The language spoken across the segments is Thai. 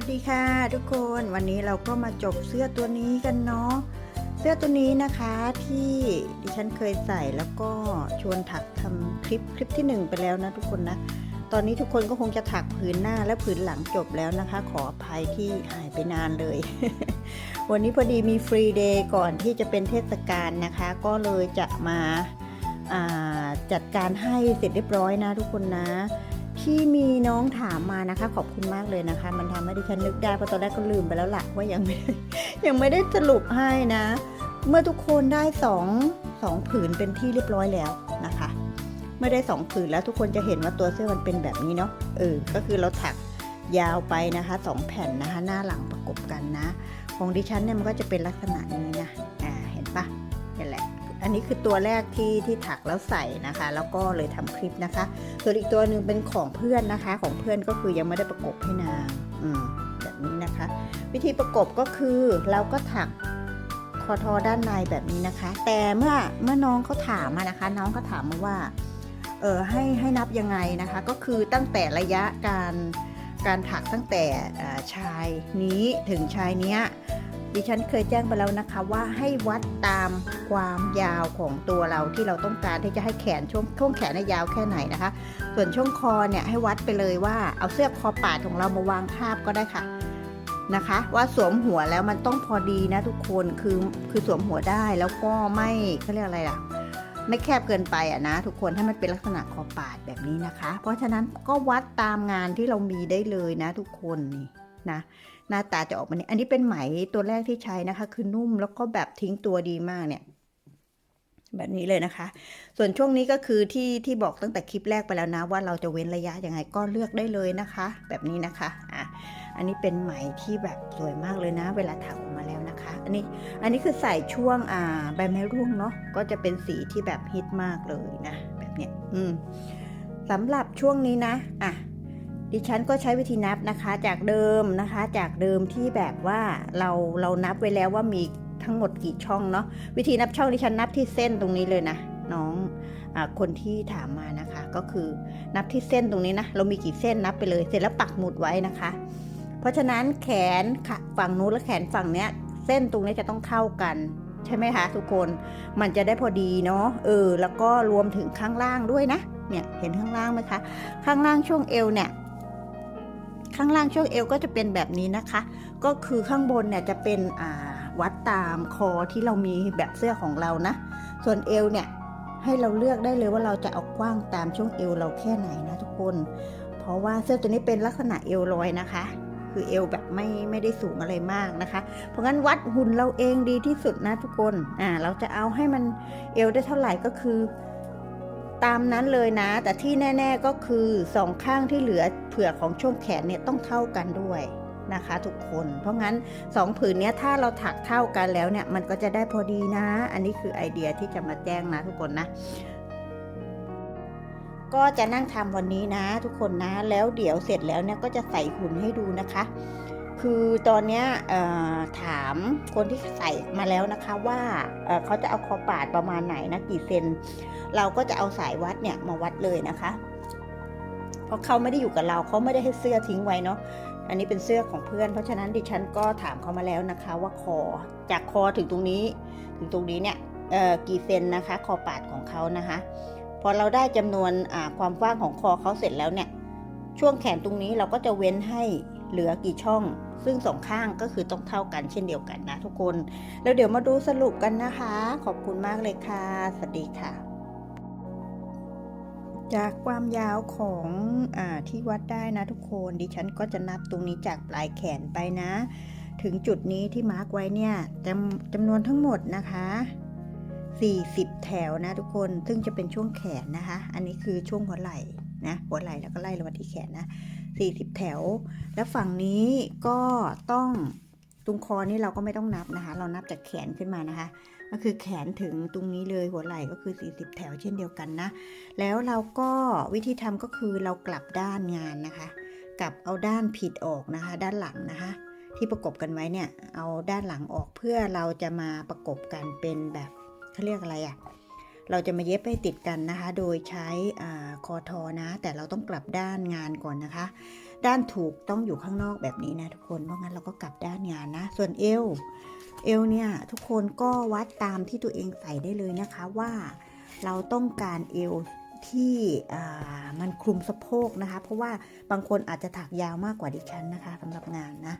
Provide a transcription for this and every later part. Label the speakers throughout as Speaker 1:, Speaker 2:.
Speaker 1: วัสดีค่ะทุกคนวันนี้เราก็มาจบเสื้อตัวนี้กันเนาะเสื้อตัวนี้นะคะที่ดิฉันเคยใส่แล้วก็ชวนถักทำคลิปคลิปที่หนึ่งไปแล้วนะทุกคนนะ ตอนนี้ทุกคนก็คงจะถักผืนหน้าและผืนหลังจบแล้วนะคะ ขออภัยที่หายไปนานเลย วันนี้พอดีมีฟรีเดย์ก่อนที่จะเป็นเทศกาลนะคะ ก็เลยจะมาาจัดการให้เสร็จเรียบร้อยนะทุกคนนะ ที่มีน้องถามมานะคะ ขอบคุณมากเลยนะคะ มันทำให้ดิฉันนึกได้เพราะตอนแรกก็ลืมไปแล้วล่ะว่ายังไม่ยังไม่ได้สรุปให้นะ เมื่อทุกคนได้สองสองผืนเป็นที่เรียบร้อยแล้วนะคะเมื่อได้สองผืนแล้วทุกคนจะเห็นว่าตัวเสื้อมันเป็นแบบนี้เนาะเออก็คือเราถักยาวไปนะคะสองแผ่นนะคะ หน้าหลังประกบกันนะ ของดิฉันเนี่ยมันก็จะเป็นลักษณะนี้นะนะ อันนี้คือตัวแรกที่ที่ถักแล้วใส่นะคะ แล้วก็เลยทำคลิปนะคะ ส่วนอีกตัวหนึ่งเป็นของเพื่อนนะคะ ของเพื่อนก็คือยังไม่ได้ประกบให้นางอืมแบบนี้นะคะ วิธีประกบก็คือเราก็ถักคอทอด้านในแบบนี้นะคะ แต่เมื่อเมื่อน้องเขาถามมานะคะ น้องเขาถามมาว่าเออให้ให้นับยังไงนะคะ ก็คือตั้งแต่ระยะการการถักตั้งแต่ชายนี้ถึงชายเนี้ย ดิฉันเคยแจ้งไปแล้วนะคะว่าให้วัดตามความยาวของตัวเราที่เราต้องการที่จะให้แขนช่วงช่วงแขนนี่ยยาวแค่ไหนนะคะ ส่วนช่วงคอเนี่ยให้วัดไปเลยว่าเอาเสื้อคอปาดของเรามาวางทาบก็ได้ค่ะนะคะ ว่าสวมหัวแล้วมันต้องพอดีนะทุกคนคือคือสวมหัวได้แล้วก็ไม่เขาเรียกอะไรล่ะไม่แคบเกินไปอะนะ ทุกคนให้มันเป็นลักษณะคอปาดแบบนี้นะคะ เพราะฉะนั้นก็วัดตามงานที่เรามีได้เลยนะ ทุกคนนี่นะ หน้าตาจะออกมาเนี่ยอันนี้เป็นไหมตัวแรกที่ใช้นะคะ คือนุ่มแล้วก็แบบทิ้งตัวดีมากเนี่ย แบบนี้เลยนะคะ ส่วนช่วงนี้ก็คือที่ที่บอกตั้งแต่คลิปแรกไปแล้วนะ ว่าเราจะเว้นระยะยังไงก็เลือกได้เลยนะคะ แบบนี้นะคะอะอันนี้เป็นไหมที่แบบสวยมากเลยนะ เวลาถักออกมาแล้วนะคะ อันนี้อันนี้คือใส่ช่วงอ่าใบไม้ร่วงเนาะก็จะเป็นสีที่แบบฮิตมากเลยนะ แบบเนี้ยอืมสำหรับช่วงนี้นะอะ ดิฉันก็ใช้วิธีนับนะคะจากเดิมนะคะจากเดิมที่แบบว่าเราเรานับไว้แล้วว่ามีทั้งหมดกี่ช่องเนาะวิธีนับช่องดิฉันนับที่เส้นตรงนี้เลยนะน้องอคนที่ถามมานะคะก็คือนับที่เส้นตรงนี้นะเรามีกี่เส้นนับไปเลย เสร็จแล้วปักหมุดไว้นะคะ เพราะฉะนั้นแขนฝั่งนู้นและแขนฝั่งเนี้ยเส้นตรงนี้จะต้องเท่ากันใช่ไหมคะทุกคนมันจะได้พอดีเนาะเออแล้วก็รวมถึงข้างล่างด้วยนะเนี่ยเห็นข้างล่างไหมคะข้างล่างช่วงเอวเนี่ย ข้างล่างช่วงเอวก็จะเป็นแบบนี้นะคะ ก็คือข้างบนเนี่ยจะเป็นอ่าวัดตามคอที่เรามีแบบเสื้อของเรานะ ส่วนเอวเนี่ยให้เราเลือกได้เลยว่าเราจะเอากว้างตามช่วงเอวเราแค่ไหนนะทุกคน เพราะว่าเสื้อตัวนี้เป็นลักษณะเอวลอยนะคะ คือเอวแบบไม่ไม่ได้สูงอะไรมากนะคะ เพราะงั้นวัดหุ่นเราเองดีที่สุดนะทุกคน อ่าเราจะเอาให้มันเอวได้เท่าไหร่ก็คือ ตามนั้นเลยนะ แต่ที่แน่ ๆก็คือสองข้างที่เหลือเผื่อของช่วงแขนเนี่ยต้องเท่ากันด้วยนะคะ ทุกคน เพราะงั้นสองผืนเนี้ยถ้าเราถักเท่ากันแล้วเนี่ยมันก็จะได้พอดีนะ อันนี้คือไอเดียที่จะมาแจ้งนะทุกคนนะ ก็จะนั่งทำวันนี้นะ ทุกคนนะ แล้วเดี๋ยวเสร็จแล้วเนี่ยก็จะใส่หุ่นให้ดูนะคะคือตอนเนี้ยถามคนที่ใส่มาแล้วนะคะว่าเเขาจะเอาคอปาดประมาณไหนนะกี่เซน เราก็จะเอาสายวัดเนี่ยมาวัดเลยนะคะ เพราะเขาไม่ได้อยู่กับเราเขาไม่ได้ให้เสื้อทิ้งไว้เนาะอันนี้เป็นเสื้อของเพื่อน เพราะฉะนั้นดิฉันก็ถามเขามาแล้วนะคะ ว่าคอจากคอถึงตรงนี้ ถึงตรงนี้เนี่ยกี่เซนนะคะ คอปาดของเขานะคะ พอเราได้จำนวนความกว้างของคอเขาเสร็จแล้วเนี่ย ช่วงแขนตรงนี้เราก็จะเว้นให้เหลือกี่ช่อง ซึ่งสองข้างก็คือต้องเท่ากันเช่นเดียวกันนะทุกคน แล้วเดี๋ยวมาดูสรุปกันนะคะ ขอบคุณมากเลยค่ะ สวัสดีค่ะ จากความยาวของอที่วัดได้นะทุกคน ดิฉันก็จะนับตรงนี้จากปลายแขนไปนะ ถึงจุดนี้ที่มาร์กไว้เนี่ยจำจำนวนทั้งหมดนะคะ 40 แถวนะทุกคนซึ่งจะเป็นช่วงแขนนะคะ อันนี้คือช่วงหัวไหล่นะหัวไหล่แล้วก็ไล่ลงมาที่แขนนะ40 แถว แล้วฝั่งนี้ก็ต้อง ตรงคอนี่เราก็ไม่ต้องนับนะคะ เรานับจากแขนขึ้นมานะคะ ก็คือแขนถึงตรงนี้เลยหัวไหล่ก็คือ 40 แถวเช่นเดียวกันนะ แล้วเราก็วิธีทำก็คือเรากลับด้านงานนะคะ กลับเอาด้านผิดออกนะคะ ด้านหลังนะคะ ที่ประกบกันไว้เนี่ย เอาด้านหลังออกเพื่อเราจะมาประกบกันเป็นแบบเขาเรียกอะไรอะ่ะ เราจะมาเย็บให้ติดกันนะคะ โดยใช้คอทอนะ แต่เราต้องกลับด้านงานก่อนนะคะ ด้านถูกต้องอยู่ข้างนอกแบบนี้นะทุกคน เพราะงั้นเราก็กลับด้านงานนะ ส่วนเอว เอวเนี่ยทุกคนก็วัดตามที่ตัวเองใส่ได้เลยนะคะว่าเราต้องการเอวที่มันคลุมสะโพกนะคะ เพราะว่าบางคนอาจจะถักยาวมากกว่าดิฉันนะคะสำหรับงานนะ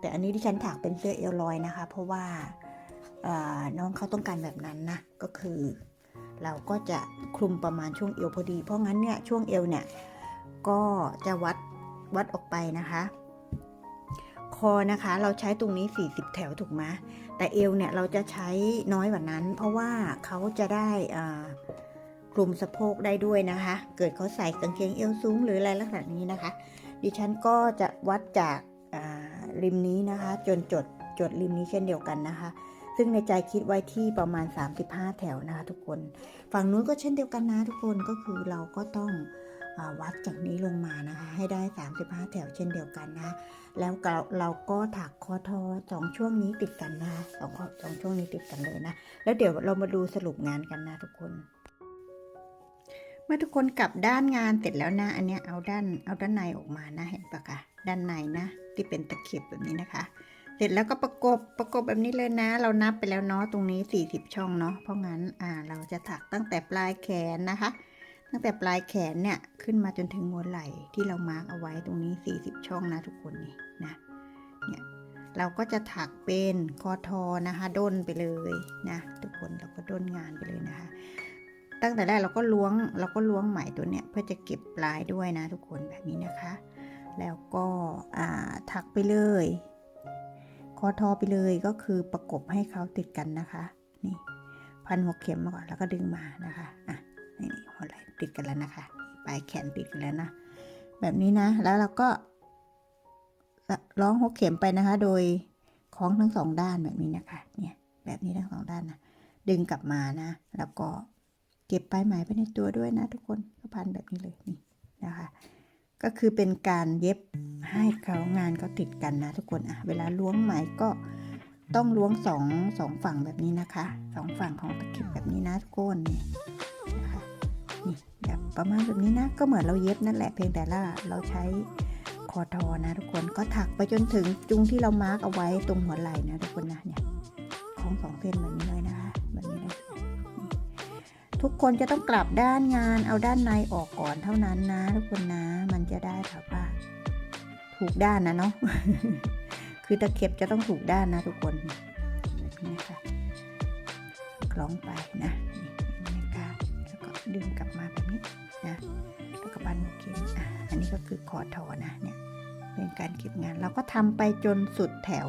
Speaker 1: แต่อันนี้ดิฉันถักเป็นเสื้อเอวลอยนะคะ เพราะว่าอ่าน้องเขาต้องการแบบนั้นนะ ก็คือ เราก็จะคลุมประมาณช่วงเอวพอดี เพราะงั้นเนี่ยช่วงเอวเนี่ยก็จะวัดวัดออกไปนะคะ คอนะคะเราใช้ตรงนี้ 40 แถวถูกไหมแต่เอวเนี่ยเราจะใช้น้อยกว่านั้น เพราะว่าเขาจะได้อ่ากลุ่มสะโพกได้ด้วยนะคะ เกิดเขาใส่กางเกงเอวสูงหรืออะไรลักษณะนี้นะคะ ดิฉันก็จะวัดจากริมนี้นะคะ จนจดจดริมนี้เช่นเดียวกันนะคะ ซึ่งในใจคิดไว้ที่ประมาณ 35 แถวนะคะทุกคน ฝั่งนู้นก็เช่นเดียวกันนะทุกคนก็คือเราก็ต้องอวัดจากนี้ลงมานะคะให้ได้ 35 แถวเช่นเดียวกันนะ แล้วเราเราก็ถักคอทอสองช่วงนี้ติดกันนะคะสองข้อสองช่วงนี้ติดกันเลยนะ แล้วเดี๋ยวเรามาดูสรุปงานกันนะทุกคน เมื่อทุกคนกลับด้านงานเสร็จแล้วนะ อันเนี้ยเอาด้านเอาด้านในออกมานะเห็นปะคะด้านในนะ ที่เป็นตะเข็บแบบนี้นะคะ เสร็จแล้วก็ประกบประกบแบบนี้เลยนะ เรานับไปแล้วเนาะตรงนี้ 40 ช่องเนาะเพราะงั้นอ่าเราจะถักตั้งแต่ปลายแขนนะคะ ตั้งแต่ปลายแขนเนี่ยขึ้นมาจนถึงหัวไหล่ที่เรามาร์กเอาไว้ตรงนี้ 40 ช่องนะทุกคนนี่นะเนี่ยเราก็จะถักเป็นคอทอนะคะด้นไปเลยนะทุกคนเราก็ด้นงานไปเลยนะคะ ตั้งแต่แรกเราก็ล้วงเราก็ล้วงไหมตัวเนี้ยเพื่อจะเก็บปลายด้วยนะทุกคนแบบนี้นะคะ แล้วก็ถักไปเลย คอทอไปเลยก็คือประกบให้เขาติดกันนะคะ นี่ พันหัวเข็มมาก่อนแล้วก็ดึงมานะคะอะนี่หัวไหล่ติดกันแล้วนะคะปลายแขนติดกันแล้วนะแบบนี้นะ แล้วเราก็ร้องหัวเข็มไปนะคะ โดยคล้องทั้งสองด้านแบบนี้นะคะ เนี่ยแบบนี้ทั้งสองด้านนะดึงกลับมานะ แล้วก็เก็บปลายไหมไปในตัวด้วยนะทุกคนก็พันแบบนี้เลยนี่นะคะ ก็คือเป็นการเย็บให้เขางานเขาติดกันนะทุกคนอะเวลาล้วงไหมก็ต้องล้วงสองสองฝั่งแบบนี้นะคะสองฝั่งของตะเข็บแบบนี้นะทุกคนนี่นะคะนี่แบบประมาณแบบนี้นะก็เหมือนเราเย็บนั่นแหละเพียงแต่ละเราใช้คอทอนะทุกคนก็ถักไปจนถึงจุงที่เรามาร์กเอาไว้ตรงหัวไหล่นะทุกคนนะเนี่ยของสองเส้นแบบนี้เลยนะคะ ทุกคนจะต้องกลับด้านงานเอาด้านในออกก่อนเท่านั้นนะ ทุกคนนะ มันจะได้แบบว่าถูกด้านนะเนาะคือตะเข็บจะต้องถูกด้านนะทุกคนนี้นะคะคล้องไปนะนี่เห็นไหมคะแล้วก็ดึงกลับมาแบบนี้นะแล้วก็บันหัวเข็มอะอันนี้ก็คือคอทอนะเนี่ย เป็นการเก็บงานเราก็ทำไปจนสุดแถว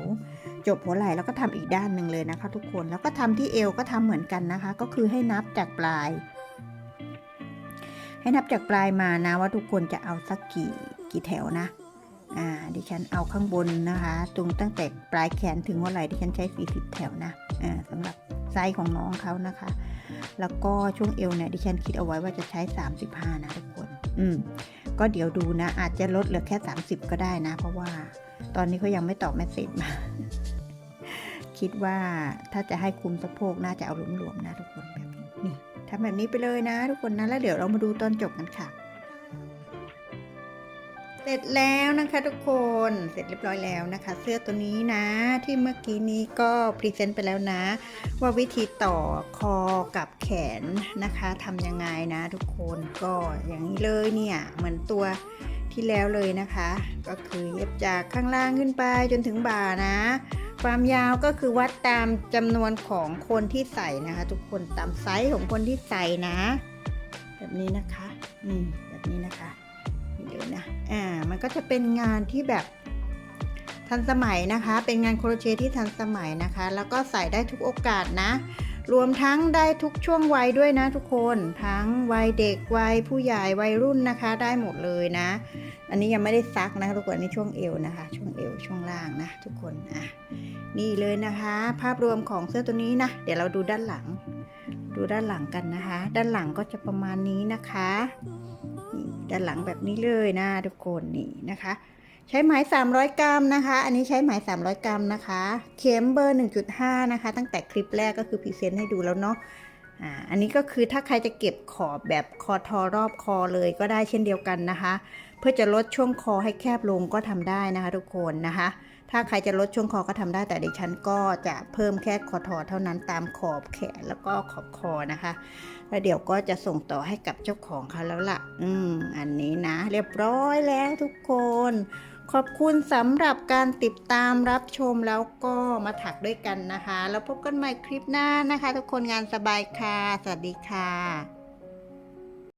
Speaker 1: จบหัวไหล่แล้วก็ทำอีกด้านหนึ่งเลยนะคะ ทุกคนแล้วก็ทำที่เอวก็ทำเหมือนกันนะคะ ก็คือให้นับจากปลาย ให้นับจากปลายมานะว่าทุกคนจะเอาสักกี่กี่แถวนะอ่าดิฉันเอาข้างบนนะคะตรงตั้งแต่ปลายแขนถึงหัวไหล่ดิฉันใช้40แถวนะอ่าสำหรับไซส์ของน้องเขานะคะ แล้วก็ช่วงเอวเนี่ยดิฉันคิดเอาไว้ว่าจะใช้ 35 นะทุกคน อืม ก็เดี๋ยวดูนะ อาจจะลดเหลือแค่ 30 ก็ได้นะ เพราะว่าตอนนี้เขายังไม่ตอบแมสเซจมา คิดว่าถ้าจะให้คุมสะโพกน่าจะเอาหลวมๆนะทุกคนแบบนี้นี่ทำแบบนี้ไปเลยนะ ทุกคนนะแล้วเดี๋ยวเรามาดูตอนจบกันค่ะ เสร็จแล้วนะคะทุกคนเสร็จเรียบร้อยแล้วนะคะ เสื้อตัวนี้นะที่เมื่อกี้นี้ก็พรีเซนต์ไปแล้วนะ ว่าวิธีต่อคอกับแขนนะคะทำยังไงนะทุกคนก็อย่างนี้เลยเนี่ยเหมือนตัวที่แล้วเลยนะคะ ก็คือเย็บจากข้างล่างขึ้นไปจนถึงบ่านะ ความยาวก็คือวัดตามจำนวนของคนที่ใส่นะคะ ทุกคนตามไซส์ของคนที่ใส่นะ แบบนี้นะคะอืมแบบนี้นะคะ เดี๋ยวนะ อ่า มันก็จะเป็นงานที่แบบทันสมัยนะคะ เป็นงานโครเชต์ที่ทันสมัยนะคะ แล้วก็ใส่ได้ทุกโอกาสนะ รวมทั้งได้ทุกช่วงวัยด้วยนะทุกคน ทั้งวัยเด็กวัยผู้ใหญ่วัยรุ่นนะคะ ได้หมดเลยนะ อันนี้ยังไม่ได้ซักนะคะทุกคนนนี้ช่วงเอวนะคะ ช่วงเอวช่วงล่างนะทุกคน อะ นี่เลยนะคะ ภาพรวมของเสื้อตัวนี้นะ เดี๋ยวเราดูด้านหลัง ดูด้านหลังกันนะคะ ด้านหลังก็จะประมาณนี้นะคะ ด้านหลังแบบนี้เลยนะทุกคนนี่นะคะ ใช้ไหม300 กรัมนะคะ อันนี้ใช้ไหม300 กรัมนะคะ เข็มเบอร์ 1.5 นะคะ ตั้งแต่คลิปแรกก็คือพรีเซนต์ให้ดูแล้วเนาะอ่าอันนี้ก็คือถ้าใครจะเก็บขอบแบบคอทอรอบคอเลยก็ได้เช่นเดียวกันนะคะ เพื่อจะลดช่วงคอให้แคบลงก็ทำได้นะคะ ทุกคนนะคะ ถ้าใครจะลดช่วงคอก็ทำได้แต่ดิฉันก็จะเพิ่มแค่คอทอเท่านั้นตามขอบแขนแล้วก็ขอบคอนะคะ แล้วเดี๋ยวก็จะส่งต่อให้กับเจ้าของเขาแล้วล่ะ อืม อันนี้นะ เรียบร้อยแล้วทุกคน ขอบคุณสำหรับการติดตามรับชมแล้วก็มาถักด้วยกันนะคะ แล้วพบกันใหม่คลิปหน้านะคะ ทุกคนงานสบายค่ะ สวัสดีค่ะ